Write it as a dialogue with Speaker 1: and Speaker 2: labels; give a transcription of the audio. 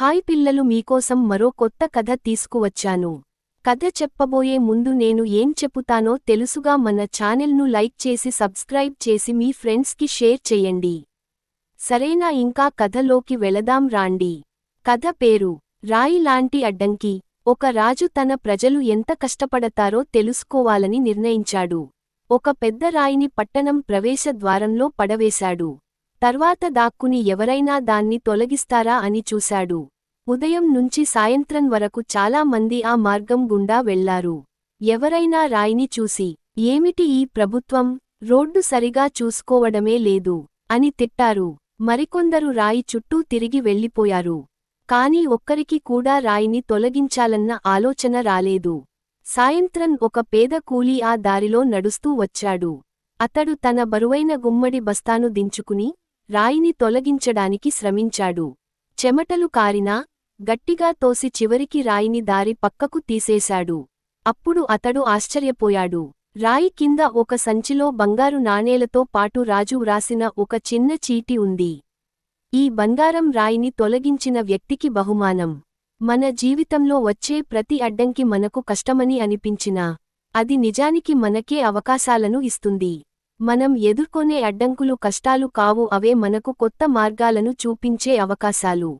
Speaker 1: Hi పిల్లలు మీకోసం మరో కొత్త కథ తీసుకువచ్చాను. కథ చెప్పబోయే ముందు నేను ఏం చెప్పుతానో తెలుసుగా మన ఛానెల్ను లైక్ చేసి సబ్స్క్రైబ్ చేసి మీ ఫ్రెండ్స్కి షేర్ చెయ్యండి సరేనా ఇంకా కథలోకి వెళదాం రాండి. కథ పేరు రాయి లాంటి అడ్డంకి ఒక రాజు తన ప్రజలు ఎంత కష్టపడతారో తెలుసుకోవాలని నిర్ణయించాడు. ఒక పెద్ద రాయిని పట్టణం ప్రవేశ ద్వారంలో పడవేశాడు. తర్వాత దాక్కుని ఎవరైనా దాన్ని తొలగిస్తారా అని చూశాడు. ఉదయం నుంచి సాయంత్రం వరకు చాలా మంది ఆ మార్గం గుండా వెళ్ళారు. ఎవరైనా రాయిని చూసి ఏమిటి ఈ ప్రభుత్వం? రోడ్డు సరిగా చూసుకోవడమే లేదు అని తిట్టారు. మరికొందరు రాయి చుట్టూ తిరిగి వెళ్ళిపోయారు. కాని ఒక్కరికి కూడా రాయిని తొలగించాలన్న ఆలోచన రాలేదు. సాయంత్రం ఒక పేద కూలీ ఆ దారిలో నడుస్తూ వచ్చాడు. అతడు తన బరువైన గుమ్మడి బస్తాను దించుకుని రాయిని తొలగించడానికి శ్రమించాడు. చెమటలు కారినా గట్టిగా తోసి చివరికి రాయిని దారి పక్కకు తీసేశాడు. అప్పుడు అతడు ఆశ్చర్యపోయాడు. రాయి కింద ఒక సంచిలో బంగారు నాణేలతో పాటు రాజు వ్రాసిన ఒక చిన్న చీటి ఉంది. ఈ బంగారం రాయిని తొలగించిన వ్యక్తికి బహుమానం. మన జీవితంలో వచ్చే ప్రతి అడ్డంకి మనకు కష్టమని అనిపించినా అది నిజానికి మనకే అవకాశాలను ఇస్తుంది. మనం ఎదుర్కొనే అడ్డంకులు కష్టాలు కావు అవే మనకు కొత్త మార్గాలను చూపించే అవకాశాలు.